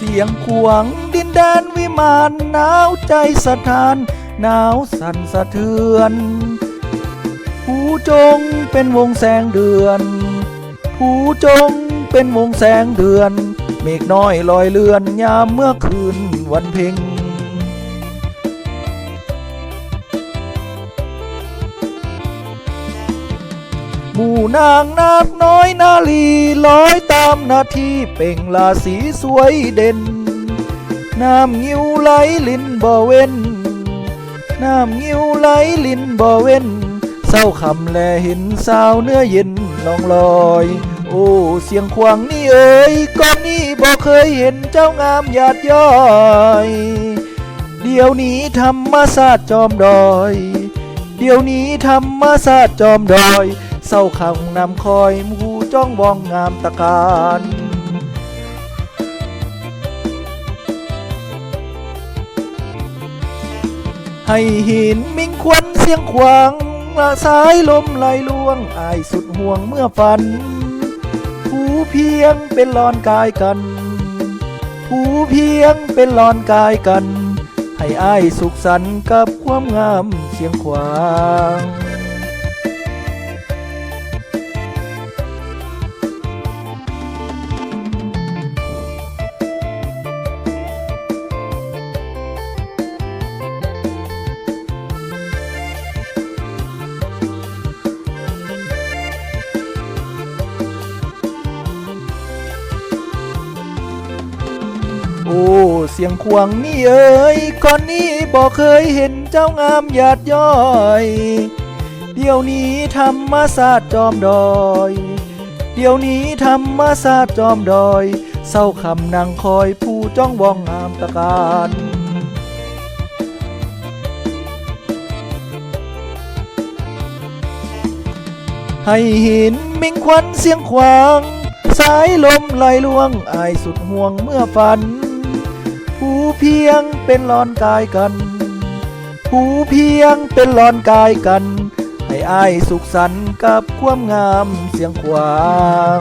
เสียงขวงดินแดนวิมานหนาวใจสะท้านหนาวสั่นสะเทือน ผู้จงเป็นวงแสงเดือน ผู้จงเป็นวงแสงเดือน เมฆน้อยลอยเลือนยามเมื่อคืนวันเพ็ง หมู่นางนาคน้อยนาลีลอยตามนาทีเป่งลาสีสวยเด่น น้ำงิ้วไหลลินบ่เว้น น้ำงิ้วไหลลินบ่เว้นเศร้าคำแลเห็นสาวเนื้อเย็นลองลอย โอ้เสียงควางนี่เอ๋ยก่อนนี้บ่เคยเห็นเจ้างามหยาดย้อย เดี๋ยวนี้ธรรมศาสตร์จอมดอย เดี๋ยวนี้ธรรมศาสตร์จอมดอย เศร้าขังนำคอยมูจ้องบองงามตะการให้หินมิ่งควันเสียงขวางละสายลมไหลลวงอายสุดห่วงเมื่อฝัน ผู้เพียงเป็นลอนกายกัน ผู้เพียงเป็นลอนกายกัน ให้อายสุขสันต์กับความงามเสียงขวาง โอ้ เสียงควงนี่เอ้ยก่อนนี้บอกเคยเห็นเจ้างามหยาดย้อย เดี๋ยวนี้ธรรมศาสตร์จอมดอย เดี๋ยวนี้ธรรมศาสตร์จอมดอย เศร้าคำนางคอยผู้จ้องบองงามตะการให้หินมิ่งควันเสียงขวาง สายลมไหลลวงอายสุดห่วงเมื่อฝัน ผู้เพียงเป็นลอนกายกันผู้เพียงเป็นลอนกายกัน ให้อายสุขสันต์กับความงามเสียงขวาง